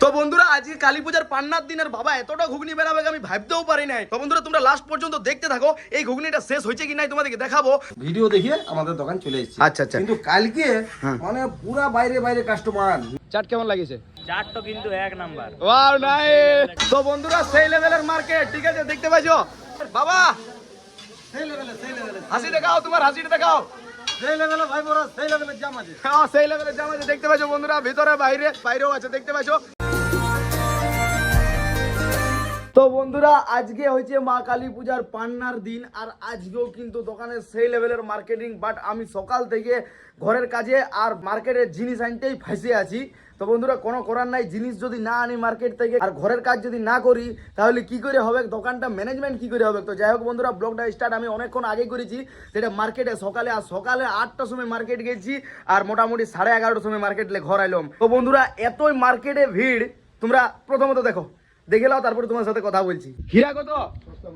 তো বন্ধুরা আজকে কালী পূজার পান্নার দিনের বাবা এতটা ঘুগনি বানাবে আমি ভাবতেও পারি নাই। তো বন্ধুরা তোমরা লাস্ট পর্যন্ত দেখতে থাকো এই ঘুগনিটা শেষ হয়েছে কি নাই তোমাদেরকে দেখাবো। ভিডিও দেখিয়ে আমাদের দোকান চলে এসেছে। আচ্ছা, আচ্ছা। কিন্তু কালকে মানে পুরা বাইরে বাইরে কাস্টমার চাট কেমন লাগিছে? চারটো কিন্তু এক নাম্বার ওয়াও নাই তো বন্ধুরা সেই লেভেলের মার্কেট ঠিক আছে দেখতে পাইছো? বাবা! সেই লেভেলে সেই লেভেলে হাসি দেখাও তোমার হাসিটা দেখাও। সেই লেভেলে ভাই বড় সেই লেভেলে জাম আছে হ্যাঁ সেই লেভেলের জামা আছে দেখতে পাচ্ছ বন্ধুরা? ভিতরে বাইরে বাইরেও আছে দেখতে পাচ্ছ তো বন্ধুরা, আজকে হয়েছে মা কালী পূজার পান্নার দিন, আর আজকেও কিন্তু দোকানে সেই লেভেলের মার্কেটিং বাট আমি সকাল থেকে ঘরের কাজে আর মার্কেটের জিনিস আনতেই ফাঁসে আছি। তো বন্ধুরা, কোনো করার নাই, জিনিস যদি না আনি মার্কেট থেকে আর ঘরের কাজ যদি না করি, তাহলে কি করে হবে? দোকানটা ম্যানেজমেন্ট কি করে হবে? তো যাই হোক বন্ধুরা ব্লগটা স্টার্ট আমি অনেকক্ষণ আগে করেছি সেটা মার্কেটে সকালে, আর সকালে আটটার সময় মার্কেট গেছি, আর মোটামুটি সাড়ে এগারোটার সময় মার্কেটে ঘর আইলাম। তো বন্ধুরা, এতই মার্কেটে ভিড়, তোমরা প্রথমত দেখো। দেখে নাও তারপরে তোমার সাথে কথা বলছি। হীরা কত?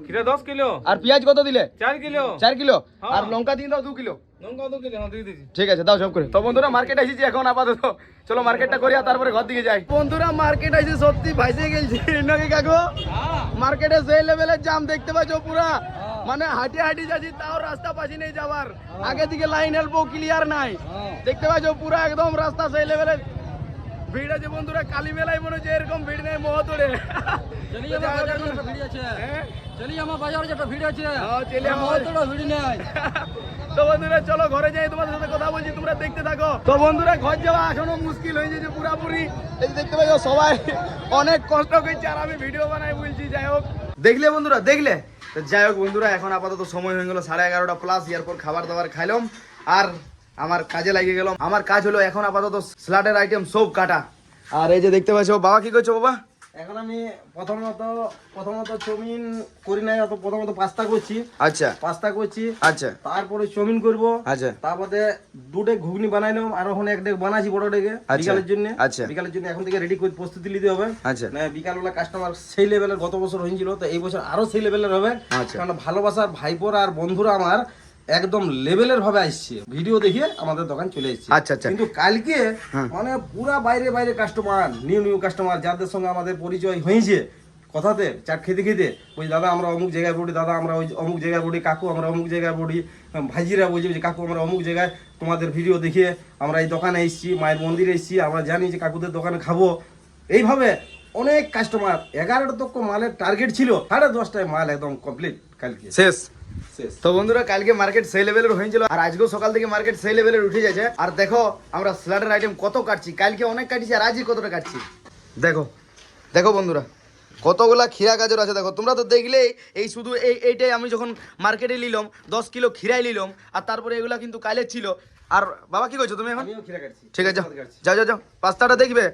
কিলো দশ কিলো। আর পেঁয়াজ কত দিলে? চার কিলো। চার কিলো? আর লঙ্কা দিয়ে দাও দু কিলো। লঙ্কা দু কিলো হ্যাঁ দিয়ে দিচ্ছি ঠিক আছে দাও সব করে। তো বন্ধুরা মার্কেট এসেছি এখন আপাতত। চলো মার্কেটটা করি আর তারপরে ঘর দিকে যাই। বন্ধুরা মার্কেট এসে সত্যি ভাইসে গেছি নাকি কাকু? মার্কেটে সেই লেভেলের জাম দেখতে পাচ্ছ পুরা? মানে হাঁটি হাঁটি যাচ্ছি তাও রাস্তা পাচ্ছি নেই যাবার আগে দিকে লাইন হেল্প ক্লিয়ার নাই। দেখতে পাচ্ছ পুরা একদম রাস্তা সেই লেভেলের ভিড় আছে বন্ধুরা কালী মেলায় মনে হচ্ছে এরকম ভিড় নেই মহতরে হ্যাঁ? হ্যাঁ, তো বন্ধুরা চলো ঘরে যাই তোমাদের সাথে কথা বলছি তোমরা দেখতে থাকো। তো বন্ধুরা ঘর যাওয়া এখনও মুশকিল হয়ে যাচ্ছে পুরাপুরি। দেখতে পাচ্ছ সবাই অনেক কষ্ট করছে আর আমি ভিডিও বানাই বলছি যাই হোক। দেখলে বন্ধুরা দেখলে? যাই হোক বন্ধুরা এখন আপাতত সময় হয়ে গেল সাড়ে এগারোটা প্লাস এরপর খাবার দাবার খাইলাম। আর আমার কাজে লাগিয়ে গেলাম। আমার কাজ হলো এখন আপাতত স্লাটের আইটেম সব কাটা। আর এই যে দেখতে পাচ্ছ বাবা কি করছ বাবা? এখন আমি প্রথমত প্রথমত চমিন করি নাই অত প্রথমত পাস্তা করছি। আচ্ছা। পাস্তা করছি। আচ্ছা। তারপরে চমিন করব। আচ্ছা। তারপরে দুটে ঘুগনি বানাইলাম আর ওখানে এক ডেক বানাচ্ছি বড় ডেকে আচ্ছা, বিকালের জন্য। আচ্ছা। বিকালের জন্য এখন থেকে রেডি করে প্রস্তুতি নিতে হবে। আচ্ছা। না বিকালবেলা কাস্টমার সেই লেভেলের গত বছর হয়েছিল তো এই বছর আরও সেই লেভেলের হবে। আচ্ছা। কারণ ভালোবাসার ভাইপোর আর বন্ধুরা আমার একদম লেভেলের ভাবে আসছে। ভিডিও দেখিয়ে আমাদের দোকান চলে এসেছে। আচ্ছা, আচ্ছা। কিন্তু কালকে হ্যাঁ। মানে পুরা বাইরে বাইরে কাস্টমার নিউ নিউ কাস্টমার যাদের সঙ্গে আমাদের পরিচয় হয়েছে কথাতে চাট খেতে খেতে ওই দাদা আমরা অমুক জায়গায় পড়ি দাদা আমরা ওই অমুক জায়গায় পড়ি কাকু আমরা অমুক জায়গায় পড়ি ভাইজিরা বলছি যে কাকু আমরা অমুক জায়গায় তোমাদের ভিডিও দেখে আমরা এই দোকানে এসেছি মায়ের মন্দিরে এসেছি আমরা জানি যে কাকুদের দোকানে খাব। এইভাবে অনেক কাস্টমার এগারোটা তক মালের টার্গেট ছিল সাড়ে দশটায় মাল একদম কমপ্লিট কালকে। শেষ। তো বন্ধুরা কালকে মার্কেট সেই লেভেলের হয়েছিল আর আজকেও সকাল থেকে মার্কেট সেই লেভেলের উঠে যাচ্ছে। আর দেখো আমরা স্লাডের আইটেম কত কাটছি। কালকে অনেক কাটছি আর আজকে কতটা কাটছি। দেখো দেখো বন্ধুরা কতগুলা খিরা গাজর আছে। দেখো তোমরা তো দেখলেই এই শুধু এই এইটাই আমি যখন মার্কেটে নিলাম দশ কিলো খিরাই নিলাম আর তারপরে এগুলা কিন্তু কালের ছিল। আর বাবা কি করছ তুমি এখন? আমিও খিরা কাটছি। ঠিক আছে যাও যাও যাও পাস্তাটা দেখবে।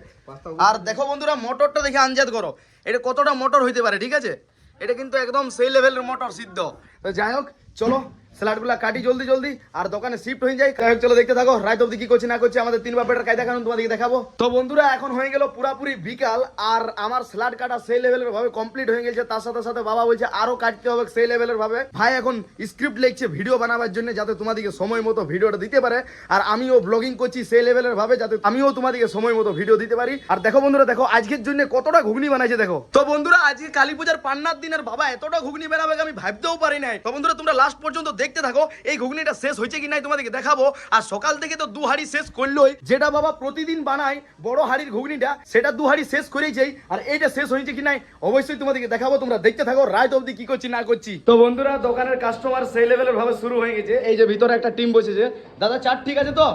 আর দেখো বন্ধুরা মোটরটা দেখে আনজাদ করো। এটা কতটা মোটর হইতে পারে ঠিক আছে? এটা কিন্তু একদম সেই লেভেলের মোটর সিদ্ধ। তো যাই হোক চলো, স্যালাডগুলো কাটি জলদি জলদি, আর দোকানে শিফট হয়ে যায় যাই চলো দেখতে থাকো। রাত অব্দি কি করছে, না করছে, আমাদের তিন বাপেটার কায়দা কানুন তোমাদেরকে দেখাবো। তো বন্ধুরা, এখন হয়ে গেল পুরাপুরি বিকাল, আর আমার স্যালাড কাটা সেই লেভেলের ভাবে কমপ্লিট হয়ে গেছে। তার সাথে সাথে বাবা বলছে, আরও কাটতে হবে সেই লেভেলের ভাবে। ভাই এখন স্ক্রিপ্ট লিখছে ভিডিও বানাবার জন্য, যাতে তোমাদেরকে সময় মতো ভিডিওটা দিতে পারে। আর আমিও ব্লগিং করছি সেই লেভেলের ভাবে, যাতে আমিও তোমাদেরকে সময় মতো ভিডিও দিতে পারি। আর দেখো বন্ধুরা, দেখো, আজকের জন্য কতটা ঘুগনি বানাইছে, দেখো। তো বন্ধুরা, আজকে কালী পূজার পান্নার দিনের বাবা এতটা ঘুগনি বানাবে আমি ভাবতেও পারি নাই। তো বন্ধুরা, তোমরা লাস্ট পর্যন্ত দেখতে থাকো। এই ঘুগনিটা শেষ হয়েছে কি নাই তোমাদেরকে দেখাবো। আর সকাল থেকে তো দু হাড়ি শেষ করলোই। যেটা বাবা প্রতিদিন বানায় বড় হাড়ির ঘুগনিটা সেটা দু হাড়ি শেষ করেছেই আর এইটা শেষ হয়েছে কি নাই অবশ্যই তোমাদেরকে দেখাবো। তোমরা দেখতে থাকো রাত অবধি কি করছি না করছি। তো বন্ধুরা দোকানের কাস্টমার সেই লেভেলের ভাবে শুরু হয়ে গেছে। এই যে ভিতরে একটা টিম বসেছে। দাদা চাট ঠিক আছে তো?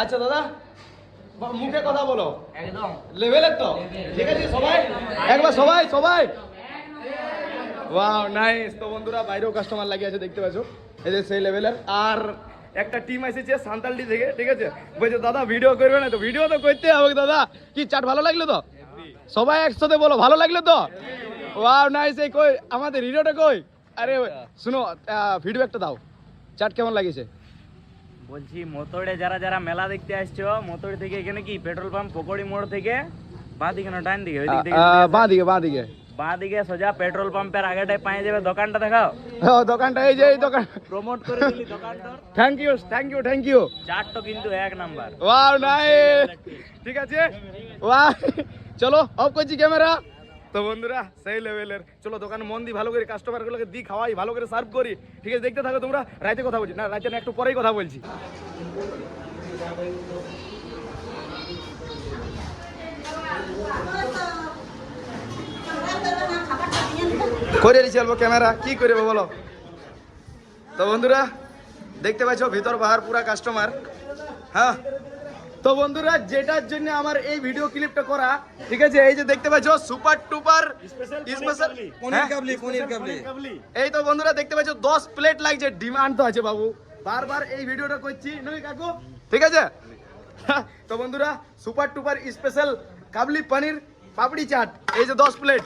আচ্ছা দাদা মুখে কথা বলো। একদম। লেভেলের তো? ঠিক আছে সবাই? একবার সবাই সবাই। ওয়াও নাইস তো বন্ধুরা বাইরেও কাস্টমার লাগিয়ে আছে দেখতে পাচ্ছ। এই যে সেই লেভেলের আর একটা টিম এসেছে সান্তালটি থেকে ঠিক আছে? বলছে দাদা ভিডিও করবে না তো ভিডিও তো করতে হবে দাদা। কি চাট ভালো লাগল তো? সবাই একসাথে বলো ভালো লাগল তো? ওয়াও নাইস এই কই আমাদের হিরোটা কই? আরে শুনো ফিডব্যাকটা দাও। চাট কেমন লাগিয়েছে? বলছি মোতড়ে যারা যারা মেলা দেখতে আসছো মোতড়ে থেকে এখানে কি পেট্রোল পাম্প পকড়ি মোড় থেকে বাঁ দিকে না ডান দিকে বাঁ দিকে বাঁ দিকে। বাঁ দিকে সোজা পেট্রোল পাম্পের আগেটায় পায়ে যাবে দোকানটা দেখাও। দোকানটা এই যে এই দোকান। প্রমোট করে দিলি দোকানটা thank you thank you thank you চারটো কিন্তু এক নাম্বার। ওয়াও নাইস ঠিক আছে? ওয়াও চলো অফ করছি ক্যামেরা তো বন্ধুরা সেই লেভেলের চলো দোকানে মন দি ভালো করে কাস্টমারগুলোকে দি খাওয়াই ভালো করে সার্ভ করি। ঠিক আছে দেখতে থাকো তোমরা। রাতে কথা বলছি। না রাতে না একটু পরেই কথা বলছি। করে দিচ্ছি অল্প ক্যামেরা কি করবে বলো? তো বন্ধুরা দেখতে পাচ্ছ ভিতর বাহার পুরা কাস্টমার হ্যাঁ? তো বন্ধুরা যেটার জন্য আমার এই ভিডিও ক্লিপটা করা ঠিক আছে? এই যে দেখতে পাচ্ছ সুপার টুপার স্পেশাল কাবলি। পনির কাবলি এই তো বন্ধুরা দেখতে পাচ্ছ দশ প্লেট লাগছে ডিমান্ড তো আছে বাবু। বারবার এই ভিডিওটা করছি নই কাকু? ঠিক আছে? তো বন্ধুরা সুপার টুপার স্পেশাল কাবলি পনির পাপড়ি চাট এই যে দশ প্লেট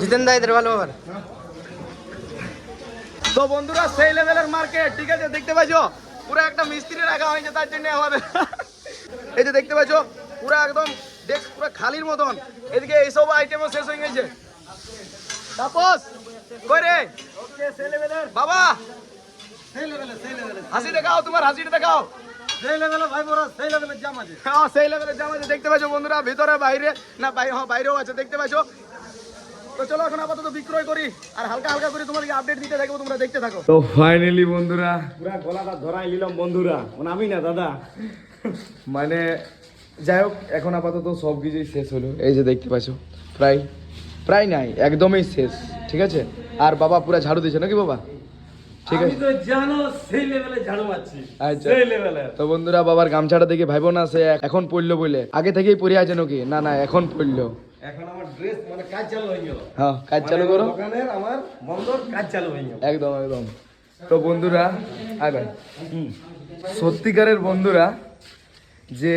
জিতেন দা ইধর ভালো আবার তো বন্ধুরা সেই লেভেলের মার্কেট ঠিক আছে? দেখতে পাচ্ছ পুরো একটা মিস্ত্রি রাখা হয়েছে তার জন্য আমাদের এই যে দেখতে পাচ্ছ পুরো একদম ডেস্ক পুরো খালির মতন। এদিকে এইসব আইটেমও শেষ হয়ে গেছে। তাপস কই রে? বাবা! হাসি দেখাও তোমার হাসিটা দেখাও। সেই লেভেলে ভাই বড় সেই লেভেলের জাম আছে হ্যাঁ সেই লেভেলের জামা আছে দেখতে পাচ্ছ বন্ধুরা ভিতরে বাইরে? না বাইরে হ্যাঁ বাইরেও আছে দেখতে পাচ্ছ? তো চলো এখন আপাতত বিক্রয় করি আর হালকা হালকা করে তোমাদেরকে আপডেট দিতে থাকব তোমরা দেখতে থাকো। তো ফাইনালি বন্ধুরা পুরা গলাটা ধরাই নিলাম বন্ধুরা। মানে আমি না দাদা। মানে যাই হোক এখন আপাতত সব কিছুই শেষ হলো। এই যে দেখতে পাচ্ছ প্রায় প্রায় নাই একদমই শেষ ঠিক আছে? আর বাবা পুরা ঝাড়ু দিয়েছে নাকি বাবা? ঠিক আছে? তো জানো সেই লেভেলে ঝাড়ু মারছি আচ্ছা। সেই লেভেলে তো বন্ধুরা বাবার গামছাটা দেখে ভাইবো না সে এখন পড়ল বলে। আগে থেকেই পড়ে আছে নাকি? না না এখন পড়ল। এখন আমার ড্রেস মানে কাজ চালু হয়ে গেল। হ্যাঁ কাজ চালু করো। দোকানের আমার বন্ধর কাজ চালু হয়ে গেল। একদম একদম। তো বন্ধুরা আয় ভাই। সত্যিকারের বন্ধুরা যে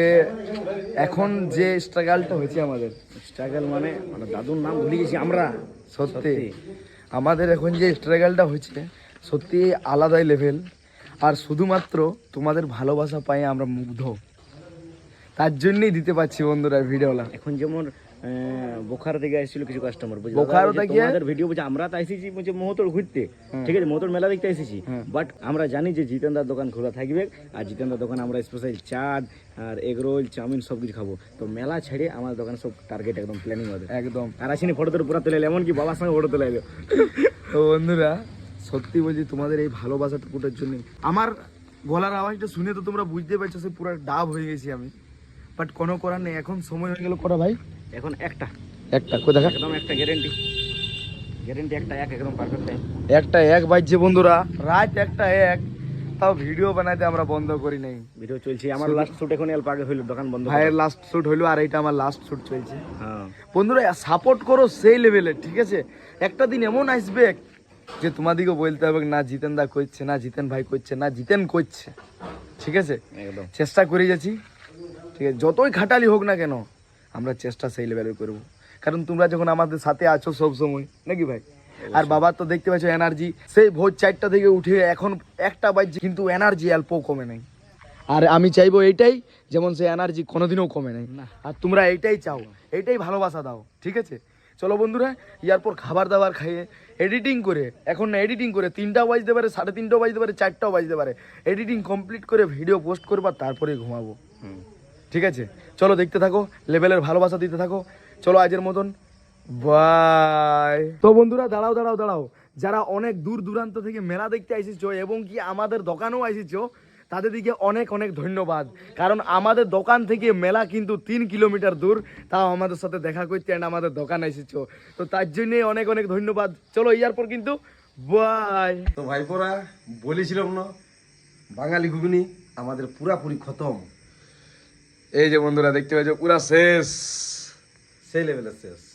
এখন যে স্ট্রাগলটা হয়েছে আমাদের। স্ট্রাগল মানে মানে দাদুর নাম ভুলে গেছি আমরা। সত্যি। আমাদের এখন যে স্ট্রাগলটা হচ্ছে সত্যি আলাদাই লেভেল আর শুধুমাত্র তোমাদের ভালোবাসা পাই আমরা মুগ্ধ। তার জন্যই দিতে পারছি বন্ধুরা ভিডিওলা এখন যেমন বোখারো থেকে এসেছিল কিছু কাস্টমার বোকারো থেকে? আমাদের ভিডিও বলছে আমরা তো এসেছি মোহতর ঘুরতে। ঠিক আছে মোহতর মেলা দেখতে এসেছি। বাট আমরা জানি যে জিতেন্দার দোকান খোলা থাকবে আর জিতেন্দার দোকান আমরা স্পেশাল চাট আর এগ রোল চাউমিন সব কিছু খাব। তো মেলা ছেড়ে আমার দোকানে সব টার্গেট একদম প্ল্যানিং হবে। একদম। আর আসিনি ফটো তোর পুরা তুলে এমনকি বাবার সঙ্গে ফটো তুলে এলো তো বন্ধুরা সত্যি বলছি তোমাদের এই ভালোবাসাটুকুটার জন্য আমার গলার আওয়াজটা শুনে তো তোমরা বুঝতে পারছ সে পুরো ডাব হয়ে গেছি আমি। বাট কোনো করার নেই এখন সময় হয়ে গেল করা ভাই? এখন একটা। একটা কই দেখা? একদম একটা গ্যারেন্টি গ্যারেন্টি একটা এক একদম পারফেক্ট টাইম একটা এক বাজছে বন্ধুরা রাত একটা এক। তাও ভিডিও বানাইতে আমরা বন্ধ করি নাই। ভিডিও চলছে আমার লাস্ট শুট এখন অল্প আগে হইল দোকান বন্ধ ভাইয়ের লাস্ট শুট হইল আর এইটা আমার লাস্ট শুট চলছে। হ্যাঁ। বন্ধুরা সাপোর্ট করো সেই লেভেলে ঠিক আছে? একটা দিন এমন আসবে যে তোমাদিকে বলতে হবে না জিতেন দা করছে না জিতেন ভাই করছে না জিতেন করছে। ঠিক আছে? একদম। চেষ্টা করে যাচ্ছি। ঠিক আছে? যতই খাটালি হোক না কেন আমরা চেষ্টা সেই লেভেলের করব। কারণ তোমরা যখন আমাদের সাথে আছো সব সময় নাকি ভাই? আর বাবার তো দেখতে পাচ্ছ এনার্জি সেই ভোর চারটা থেকে উঠে এখন একটা বাজছে কিন্তু এনার্জি অল্প কমে নাই। আর আমি চাইব এইটাই যেমন সেই এনার্জি কোনোদিনও কমে নাই। আর তোমরা এইটাই চাও এইটাই ভালোবাসা দাও। ঠিক আছে? চলো বন্ধুরা ইয়ার পর খাবার দাবার খাইয়ে এডিটিং করে এখন না এডিটিং করে তিনটাও বাজতে পারে সাড়ে তিনটাও বাজতে পারে চারটাও বাজতে পারে। এডিটিং কমপ্লিট করে ভিডিও পোস্ট করবা তারপরে ঘুমাবো। ঠিক আছে? চলো দেখতে থাকো লেভেলের ভালোবাসা দিতে থাকো। চলো আজের মতন। বাই তো বন্ধুরা দাঁড়াও দাঁড়াও দাঁড়াও। যারা অনেক দূর দূরান্ত থেকে মেলা দেখতে আইসিছ এবং কি আমাদের দোকানেও আইসিছ তাদের দিকে অনেক অনেক ধন্যবাদ। কারণ আমাদের দোকান থেকে মেলা কিন্তু তিন কিলোমিটার দূর। তাও আমাদের সাথে দেখা করতে অ্যান্ড আমাদের দোকান এসেছ। তো তার জন্যে অনেক অনেক ধন্যবাদ। চলো ইয়ার পর কিন্তু বাই তো ভাইপোরা বলেছিলাম না বাঙালি ঘুগনি আমাদের পুরাপুরি খতম। এই যে বন্ধুরা দেখতে পাচ্ছ পুরা শেষ। সেই লেভেলের শেষ।